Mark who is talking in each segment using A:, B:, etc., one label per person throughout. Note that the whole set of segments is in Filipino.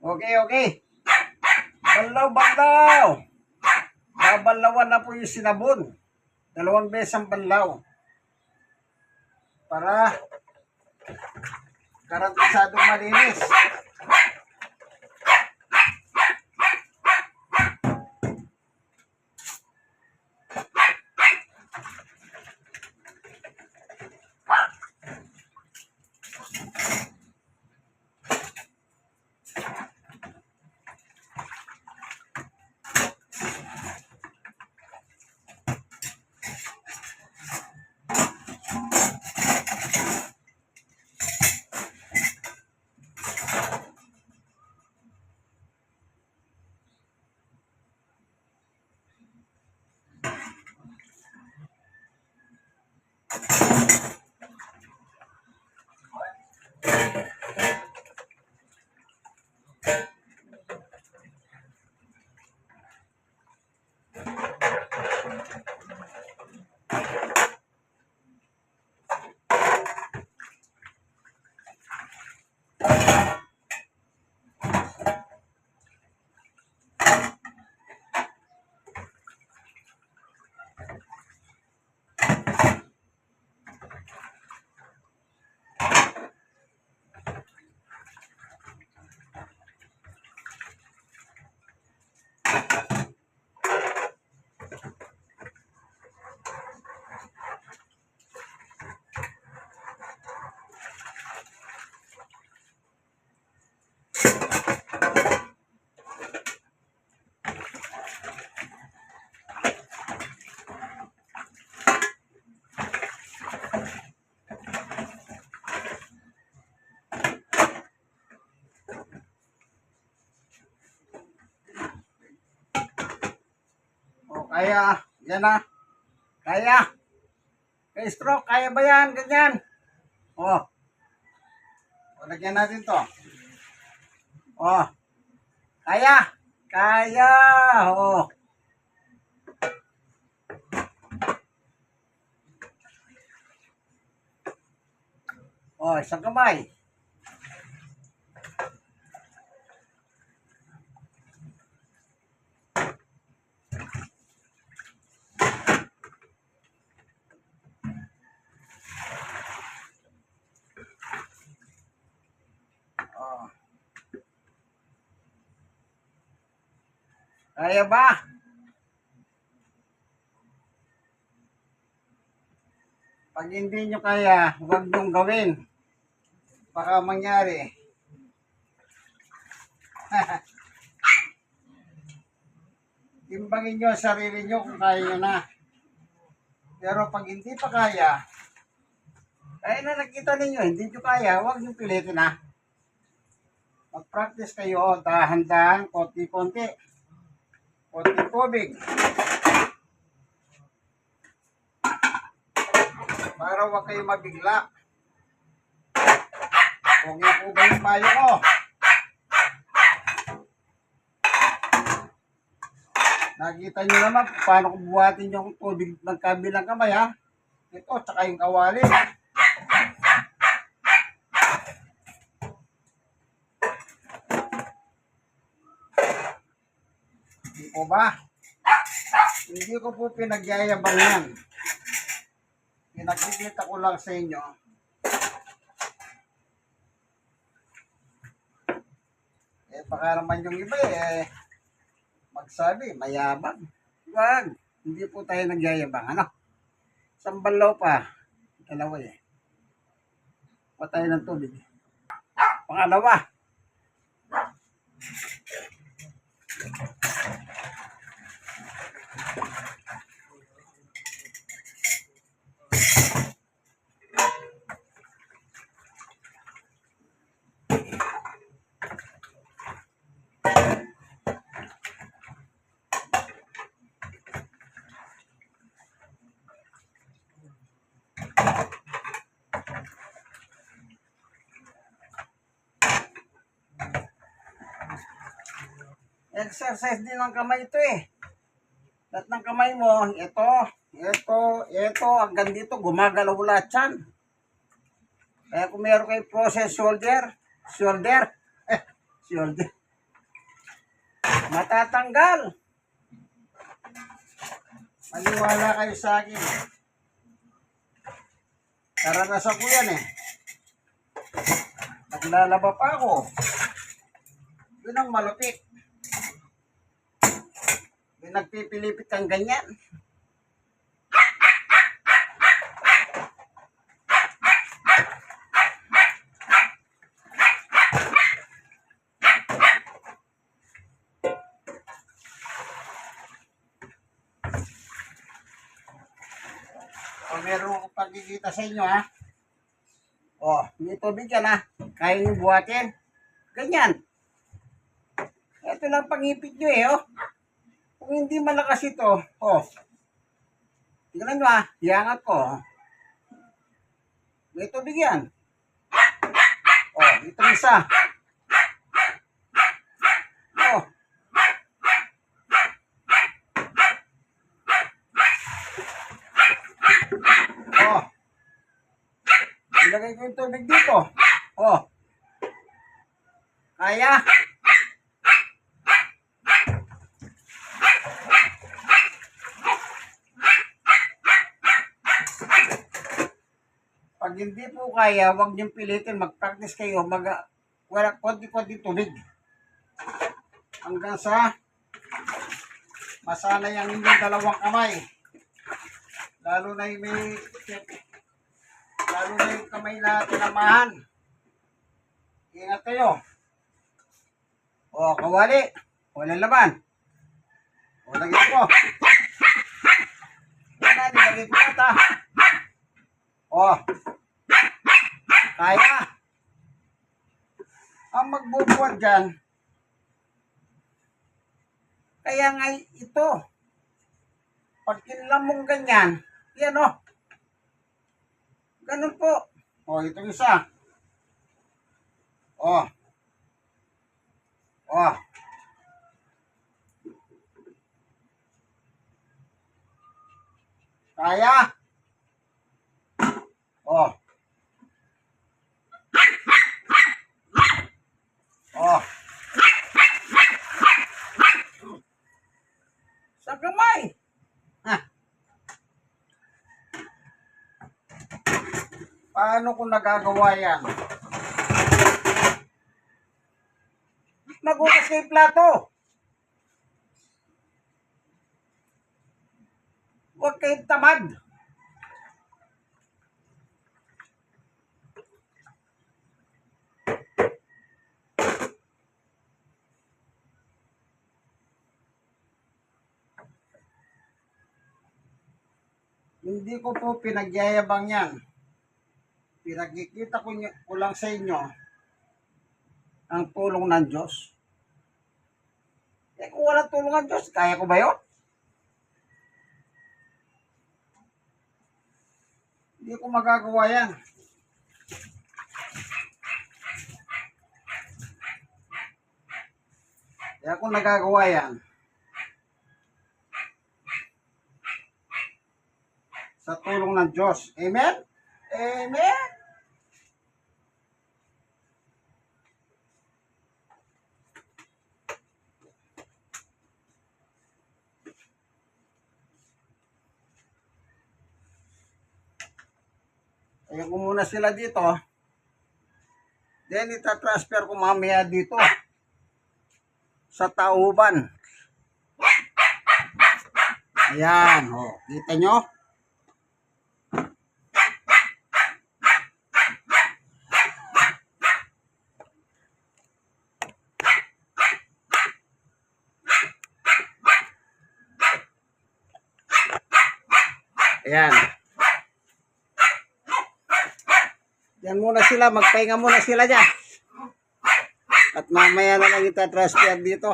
A: Okay, okay. Banlaw, banlaw. Babalawan na po yung sinabon. Dalawang beses ang banlaw. Para garantisadong malinis. Kaya, yan na. Kaya. Kay stroke, kaya ba yan? Ganyan. O. O, lagyan natin to. O. Kaya. Kaya. O. O, isang kamay. Kaya ba? Pag hindi nyo kaya, huwag nyong gawin. Baka mangyari. Timbangin nyo sarili nyo kung kaya nyo na. Pero pag hindi pa kaya, kaya na nakita ninyo, hindi nyo kaya, huwag nyo pilitin na. Mag-practice kayo, dahan-dahan, konti-konti. Konti tubig. Para huwag kayo mabigla. Huwag niyo po ba yung payo ko? Nakita niyo naman paano kung buhatin yung tubig ng kabilang kamay ha. Ito, tsaka yung kawali. Hindi po ba? Hindi ko po pinagyayabang yan. Pinagkikita ko lang sa inyo. Eh, baka naman yung iba eh, magsabi, mayabang. Wag, hindi po tayo nagyayabang. Ano? Sambalaw pa. Dalawa eh. Patay ng tubig. Pangalawa. Exercise din ng kamay ito eh. Lahat ng kamay mo, ito, ito, ito, hanggang dito, gumagalaw lahat yan. Kaya kung meron kayo process shoulder, shoulder, eh, shoulder, Matatanggal. Maniwala kayo sa akin. Karanasan ko yan eh. Naglalaba pa ako. Yun ang malupit. Yung nagpipilipit kang ganyan. O meron akong pagkikita sa inyo ha. O, may tubig yan ha. Kaya nyo buhatin. Ganyan. Ito lang pangipit nyo eh oh. Kung hindi malakas ito, oh. Tingnan nyo ha. Iangat ko. oh. May tubig yan. Oh, ito isa. Oh. Oh. Ilagay ko yung tubig dito. Oh. Kaya. Pag hindi po kaya, huwag niyong pilitin. Mag-practice kayo. Mag, wala, konti-konti tubig. Hanggang sa masanay ang inyong dalawang kamay. Lalo na yung may lalo na yung kamay na tinamahan. Ingat kayo. O, kawali. Walang laman. O, lagyan ko. Wala, nilagay ko ata. O. Kaya. Ang magbubuhat dyan, kaya nga ito, pag kinlam mong ganyan, yan o. Ganun po. O, ito isa. O. O. Kaya. O. O. Sa kamay. Ha. Paano ko nagagawa yan? Nagugas kay plato. Huwag kayong tamad. Hindi ko po pinagyayabang yan. Pinagkikita ko, niyo, ko lang sa inyo ang tulong ng Diyos. Eh kung walang tulong ng Diyos, kaya ko ba yun? Hindi ko magagawa yan. Kaya kung nagagawa yan, sa tulong ng Diyos. Amen? Amen? Ayan ko muna sila dito. Then, itatransfer ko mamaya dito. Sa tauban. Ayan, oh. Kita nyo? Ayan. Yan muna sila, magpahinga muna sila dyan. At mamaya na lang ita-transfer dito.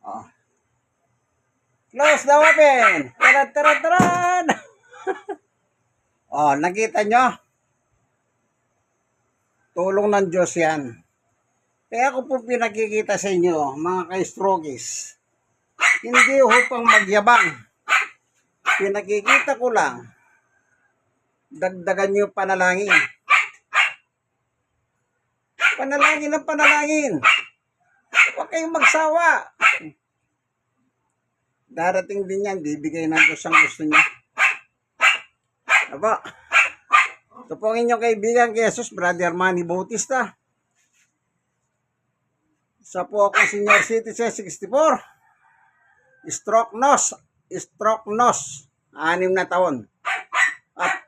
A: Oh. Close the open! Taran, taran, taran! oh, nakita nyo? Tulong ng Diyos yan. Kaya ako po pinakikita sa inyo, mga ka-strokis. Hindi upang magyabang. Pinakikita ko lang, dagdagan nyo panalangin. Panalangin ang panalangin. kayong magsawa. Darating din yan, bibigay ng Diyos ang gusto niya. Aba, ito po ang inyong kaibigan kay Jesus, Brother Manny Bautista. Isa po akong senior citizen, 64. Stroke nose, stroke nose, anim na taon.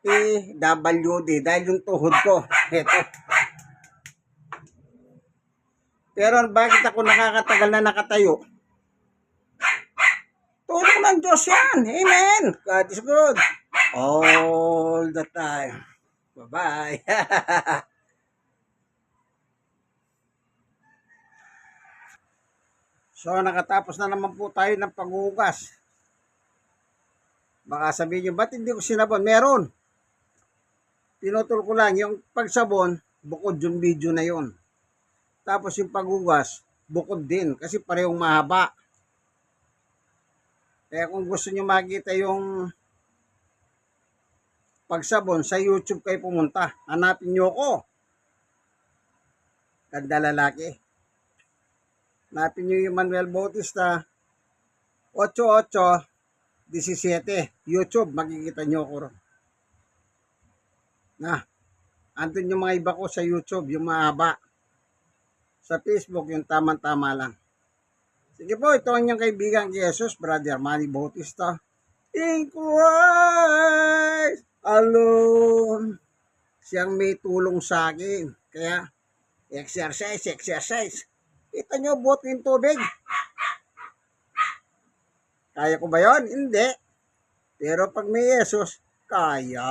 A: PWD, dahil yung tuhod ko, ito. Pero bakit ako nakakatagal na nakatayo? Tulong ng Diyos yan. Amen. God is good. All the time. Bye-bye. so, nakatapos na naman po tayo ng paghugas. Baka sabihin nyo, ba't hindi ko sinabon? Meron. Pinutol ko lang, yung pagsabon, bukod yung video na yon. Tapos yung paghugas, bukod din, kasi parehong mahaba. Kaya kung gusto nyo makita yung pagsabon, sa YouTube kayo pumunta. Hanapin nyo ko. Ganda lalaki. Hanapin nyo yung Manuel Bautista. 8817 YouTube, makikita nyo ko ron. Na, andun yung mga iba ko sa YouTube, yung mahaba. Sa Facebook, yung tamang-tama lang. Sige po, ito ang inyong kaibigan kay Jesus, Brother Manny Bautista. In Christ alone. Siyang may tulong sa akin. Kaya, exercise, exercise. Kita nyo, buot yung tubig. Kaya ko ba yon? Hindi. Pero pag may Jesus, kaya.